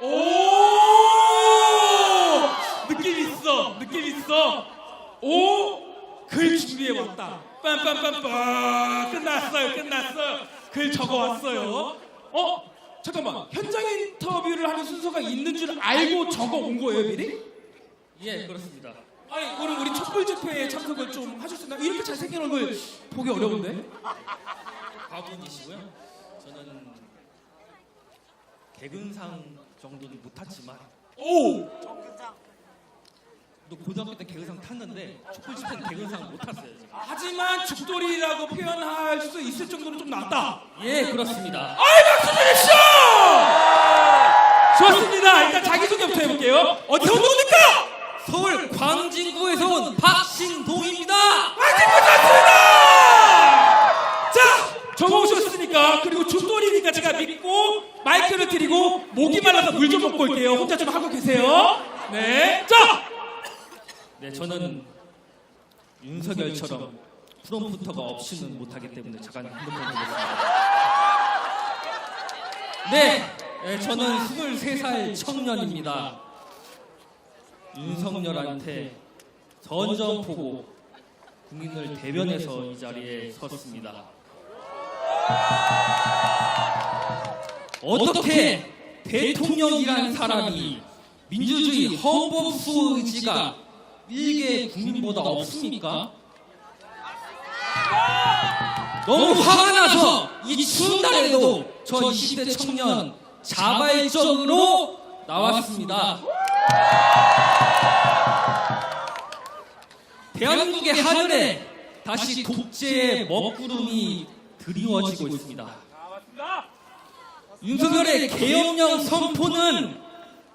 오! 느낌 있어. 느낌 있어. 오! 글 준비해 왔다. 빰빰빰빰. 끝났어요. 끝났어요. 글 적어 왔어요. 어? 잠깐만. 현장 인터뷰를 하는 순서가 있는 줄 알고 적어 온 거예요, 미리? 예, 그렇습니다. 아니, 그럼 우리 촛불 집회에 참석을 좀 하실 수 있나요? 이렇게 잘생긴 얼굴 보기 어려운데? 과분이시고요. 저는 개근상 정도는 못 탔지만 오! 또 고등학교 때 개근상 탔는데 촛불 집회는 개근상 못 탔어요. 지금. 하지만 죽돌이라고 표현할 수 있을 정도로 좀 낫다. 예, 그렇습니다. 아이 박수 주십시오! 좋습니다. 일단 자기소개부터 해볼게요. 어디서 온 누굽니까? 서울 광진구에서 온 박신동입니다. 화이팅 부탁드립니다! 목이 말라서 물 좀 먹고 올게요. 혼자 좀 하고 계세요. 네. 자! 네, 저는 윤석열처럼 프롬프터가 없이는 못하기 때문에 잠깐 핸드폰 드리겠습니다. 네, 네, 저는 23살 청년입니다. 윤석열한테 전전포고 국민을 대변해서 이 자리에 섰습니다. 어떻게 대통령이라는 사람이 민주주의 헌법 의지가 일개 국민보다 없습니까? 너무 화가 나서 이 추운 날에도 저 20대 청년 자발적으로 나왔습니다. 대한민국의 하늘에 다시 독재의 먹구름이 드리워지고 있습니다. 윤석열의 계엄령 선포는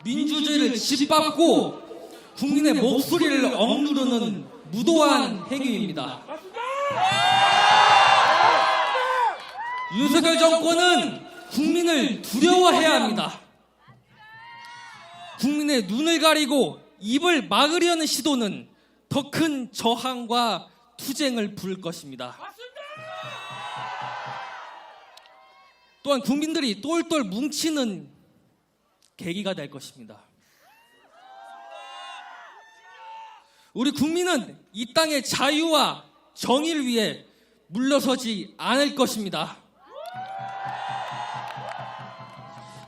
민주주의를 짓밟고 국민의 목소리를 억누르는 무도한 행위입니다. 윤석열 정권은 국민을 두려워해야 합니다. 국민의 눈을 가리고 입을 막으려는 시도는 더 큰 저항과 투쟁을 부를 것입니다. 또한 국민들이 똘똘 뭉치는 계기가 될 것입니다. 우리 국민은 이 땅의 자유와 정의를 위해 물러서지 않을 것입니다.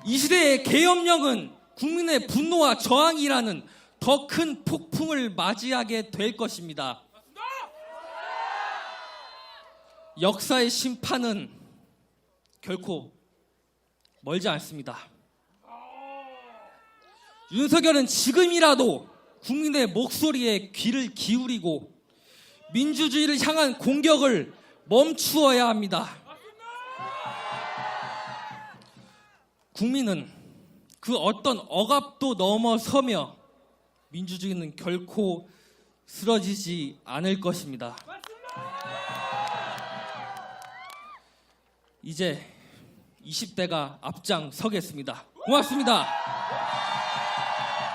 이 시대의 계엄령은 국민의 분노와 저항이라는 더 큰 폭풍을 맞이하게 될 것입니다. 역사의 심판은 결코 멀지 않습니다. 윤석열은 지금이라도 국민의 목소리에 귀를 기울이고 민주주의를 향한 공격을 멈추어야 합니다. 국민은 그 어떤 억압도 넘어서며 민주주의는 결코 쓰러지지 않을 것입니다. 이제 20대가 앞장 서겠습니다. 고맙습니다.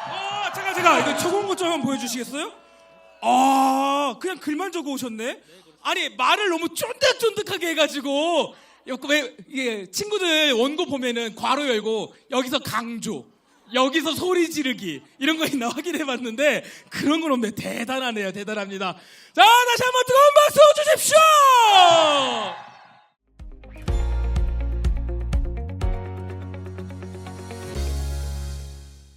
아, 잠깐 잠깐 이거 적은 것 좀 보여주시겠어요? 아, 그냥 글만 적어 오셨네. 아니 말을 너무 쫀득쫀득하게 해가지고 왜 이게 친구들 원고 보면은 괄호 열고 여기서 강조. 여기서 소리 지르기 이런 거 있나 확인해봤는데 그런 건 없네 대단하네요 대단합니다 자 다시 한번 뜨거운 박수 주십시오